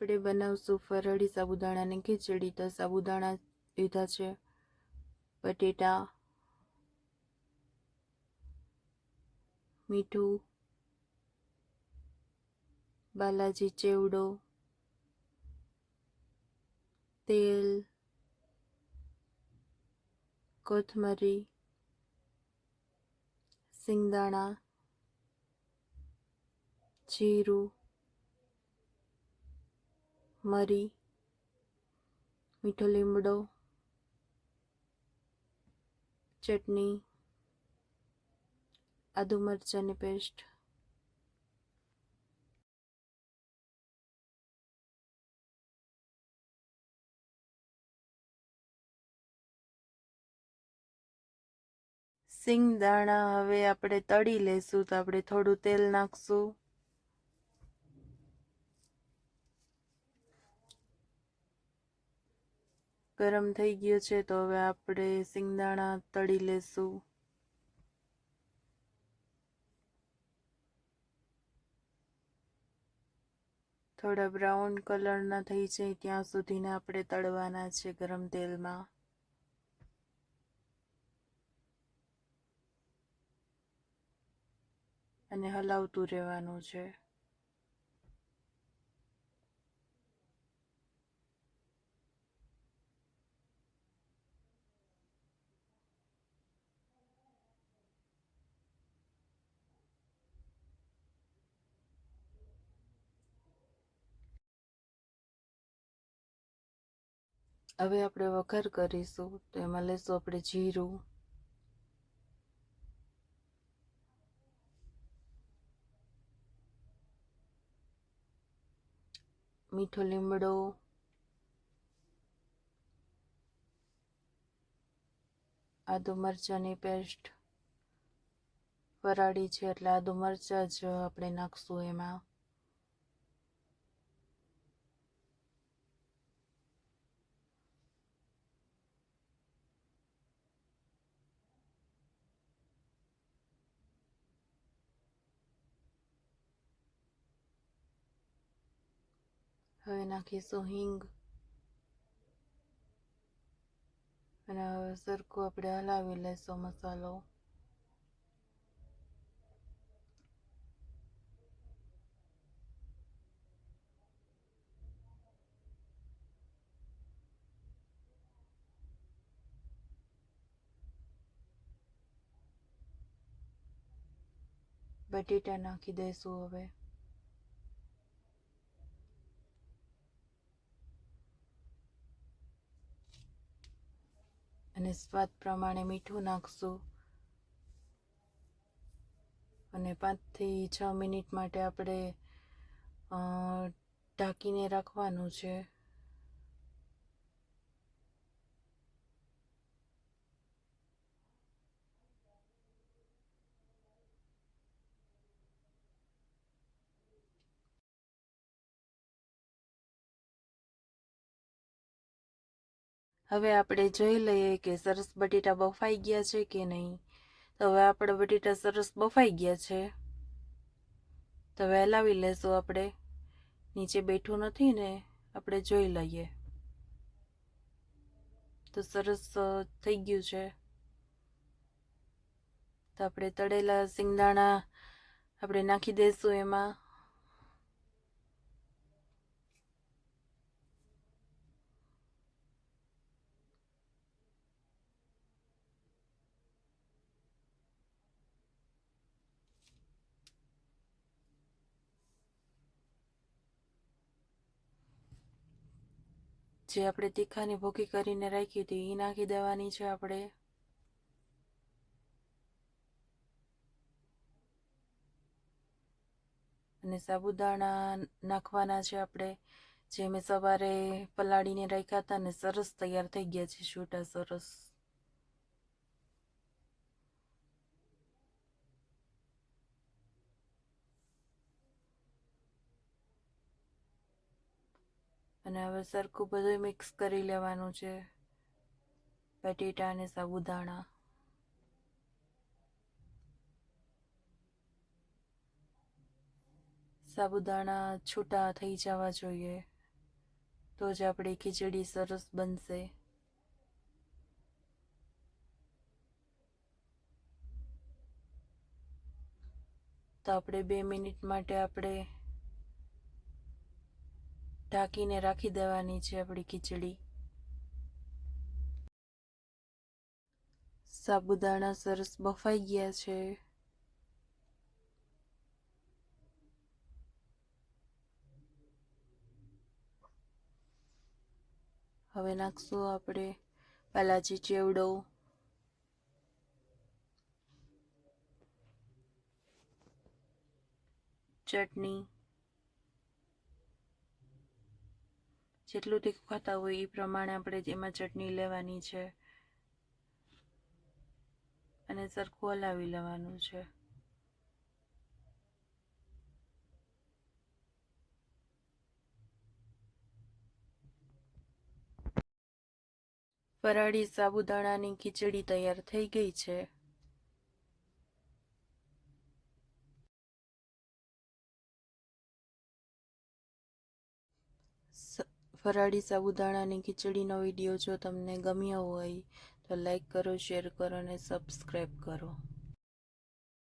આપણે બનાવશું ફરળી સાબુદાણાની ખીચડી. તો સાબુદાણા લીધા છે. બટેટા, મીઠું, બાલાજી ચેવડો, તેલ, કોથમરી, સિંગદાણા, જીરું મરી, મીઠો લીમડો, ચટણી, આદુ મરચાંની પેસ્ટ. સિંગદાણા હવે આપણે તળી લેશું તો આપણે થોડું તેલ નાખશું. ગરમ થઈ ગયો છે તો હવે આપણે સિંગદાણા તળી લેશું. થોડા બ્રાઉન કલરના થઈ જાય ત્યાં સુધીને આપણે તળવાના છે ગરમ તેલમાં. અને હલાવતું રહેવાનું છે. હવે આપણે વઘાર કરીશું, તો એમાં લેશું આપણે જીરું. મીઠો લીમડો. આદુ મરચાંની પેસ્ટ ફરાળી છે, એટલે આદુ મરચાં જ આપણે નાખશું એમાં. હવે નાખીશું હિંગ અને હવે સરખું આપણે હલાવી લેશું મસાલો બટેટા નાખી દઈશું હવે અને સ્વાદ પ્રમાણે મીઠું નાખશું. અને પાંચથી છ મિનિટ માટે આપણે ઢાંકીને રાખવાનું છે. હવે આપણે જોઈ લઈએ કે સરસ બટેટા બફાઈ ગયા છે કે નહીં? તો હવે આપણા બટેટા સરસ બફાઈ ગયા છે. તો હવે હલાવી લેશું આપણે. નીચે બેઠું નથી ને, આપણે જોઈ લઈએ. તો સરસ થઈ ગયું છે. તો આપણે તળેલા સિંગદાણા આપણે નાખી દઈશું એમાં. જે આપણે તીખાની ભૂકી કરીને રાખી હતી એ નાખી દેવાની છે આપણે. અને સાબુદાણા નાખવાના છે આપણે, જે મેં સવારે પલાળીને રાખ્યા હતા ને સરસ તૈયાર થઈ ગયા છે, છૂટા સરસ. અને હવે સરખું બધું મિક્સ કરી લેવાનું છે. બટેટા અને સાબુદાણા. સાબુદાણા છૂટા થઈ જવા જોઈએ. તો જ આપણી ખીચડી સરસ બનશે. તો આપણે બે મિનિટ માટે આપણે ઢાંકીને રાખી દેવાની છે આપણી ખીચડી. સાબુદાણા સરસ બફાઈ ગયા છે. હવે નાખશું આપણે બાલાજી ચેવડો. ચટણી. જેટલું તીખું ખાતા હોય એ પ્રમાણે આપણે એમાં ચટણી લેવાની છે. અને સરખું હલાવી લેવાનું છે. ફરાળી સાબુદાણાની ખીચડી તૈયાર થઈ ગઈ છે. ફરાળી સાબુદાણાની ખીચડીનો વીડિયો જો તમને ગમ્યો હોય તો લાઈક કરો, શેર કરો અને સબસ્ક્રાઈબ કરો.